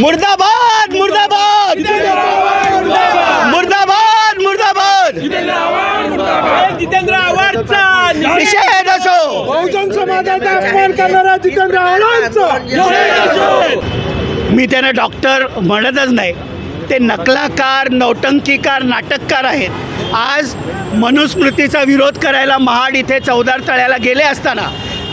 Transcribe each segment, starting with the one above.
मुर्दाबाद मुर्दाबाद! मुर्दाबाद मुर्दाबाद! जितेंद्र आव्हाडचा निषेध असो! बहुजन समाजाचा अपमान करणारा जितेंद्र आव्हाडांचा मी त्यांना डॉक्टर म्हणतच नाही. ते नकलाकार नौटंकीकार नाटककार आहेत. आज मनुस्मृतीचा विरोध करायला महाड इथे चौदार तळ्याला गेले असताना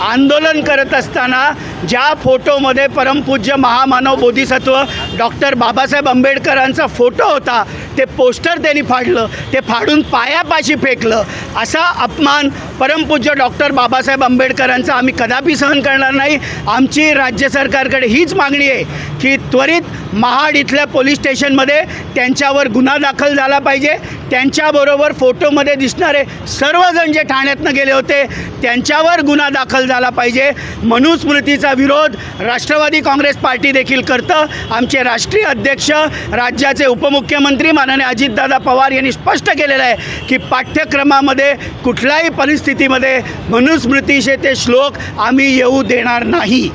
आंदोलन करत असताना ज्या फोटोमध्ये परमपूज्य महामानव बोधिसत्व डॉक्टर बाबासाहेब आंबेडकरांचा फोटो होता ते पोस्टर त्यांनी फाडलं ते फाडून पायापाशी फेकलं. असा अपमान परमपूज्य डॉक्टर बाबासाहेब आंबेडकरांचा आम्ही कदापि सहन करणार नाही. आमची राज्य सरकारकडे हीच मागणी आहे की त्वरित महाड इथल्या पोलीस स्टेशनमध्ये त्यांच्यावर गुन्हा दाखल झाला पाहिजे. त्यांच्याबरोबर फोटोमध्ये दिसणारे सर्वजण जे ठाण्यातनं गेले होते त्यांच्यावर गुन्हा दाखल झाला पाहिजे. मनुस्मृतीचा विरोध राष्ट्रवादी काँग्रेस पार्टी देखील करतं. आमचे राष्ट्रीय अध्यक्ष राज्याचे उपमुख्यमंत्री माननीय अजितदादा पवार यांनी स्पष्ट केलेलं आहे की पाठ्यक्रमामध्ये कुठल्याही परिस्थितीमध्ये मनुस्मृतीचे ते श्लोक आम्ही येऊ देणार नाही.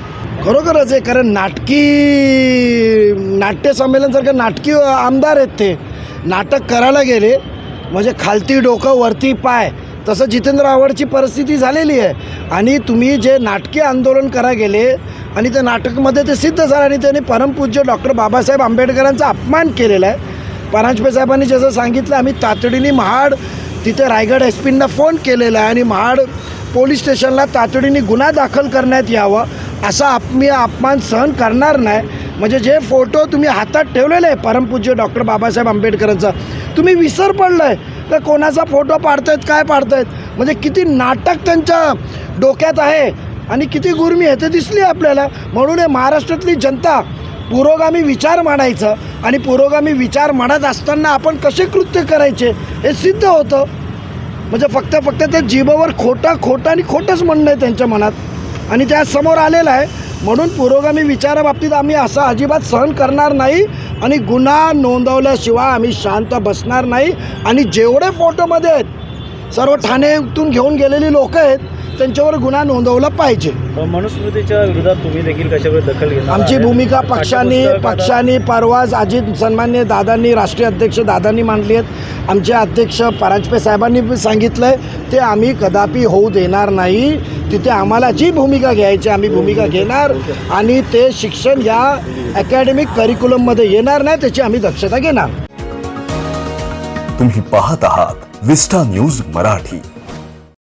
खरोखरच आहे कारण नाटकी नाट्यसंमेलनसारखं नाटकी आमदार आहेत ते. नाटक करायला गेले म्हणजे खालती डोकं वरती पाय तसं जितेंद्र आव्हाडची परिस्थिती झालेली आहे. आणि तुम्ही जे नाटकी आंदोलन करा गेले आणि त्या नाटकमध्ये ते सिद्ध झालं आणि त्यांनी परमपूज्य डॉक्टर बाबासाहेब आंबेडकरांचा अपमान केलेला आहे. परांजपे साहेबांनी जसं सांगितलं आम्ही तातडीने महाड तिथे रायगड एस पींना फोन केलेला आहे आणि महाड पोलीस स्टेशनला तातडीने गुन्हा दाखल करण्यात यावा असा आप मी अपमान सहन करणार नाही. म्हणजे जे फोटो तुम्ही हातात ठेवलेले आहे परमपूज्य डॉक्टर बाबासाहेब आंबेडकरांचा तुम्ही विसर पडलं आहे तर कोणाचा फोटो पाडतायत काय पाडतायत? म्हणजे किती नाटक त्यांच्या डोक्यात आहे आणि किती गुरमी आहे ते दिसली आपल्याला. म्हणून हे महाराष्ट्रातली जनता पुरोगामी विचार मांडायचं आणि पुरोगामी विचार मांडत असताना आपण कसे कृत्य करायचे हे सिद्ध होतं. म्हणजे फक्त फक्त ते जीभवर खोटं खोटं आणि खोटंच म्हणणं आहे त्यांच्या मनात. आणि त्या समोर आलेलं आहे. म्हणून पुरोगामी विचाराबाबतीत आम्ही असं अजिबात सहन करणार नाही आणि गुन्हा नोंदवल्याशिवाय आम्ही शांत बसणार नाही. आणि जेवढे फोटोमध्ये आहेत सर्व ठाणेतून घेऊन गेलेली लोक आहेत त्यांच्यावर गुन्हा नोंदवला पाहिजे. मनुस्मृतीच्या विरोधात तुम्ही देखील कशावर दखल घेणार आमची? भूमिका पक्षाने पक्षाने परवाच अजित सन्मान्य दादांनी राष्ट्रीय अध्यक्ष दादांनी मांडली आहेत. आमचे अध्यक्ष परांजपे साहेबांनी सांगितलं आहे ते आम्ही कदापि होऊ देणार नाही. तिथे आम्हाला जी भूमिका घ्यायची आम्ही भूमिका घेणार आणि ते शिक्षण या अकॅडमिक करिक्युलममध्ये येणार नाही त्याची आम्ही दक्षता घेणार. तुम्ही पाहत आहात विस्टा न्यूज मराठी.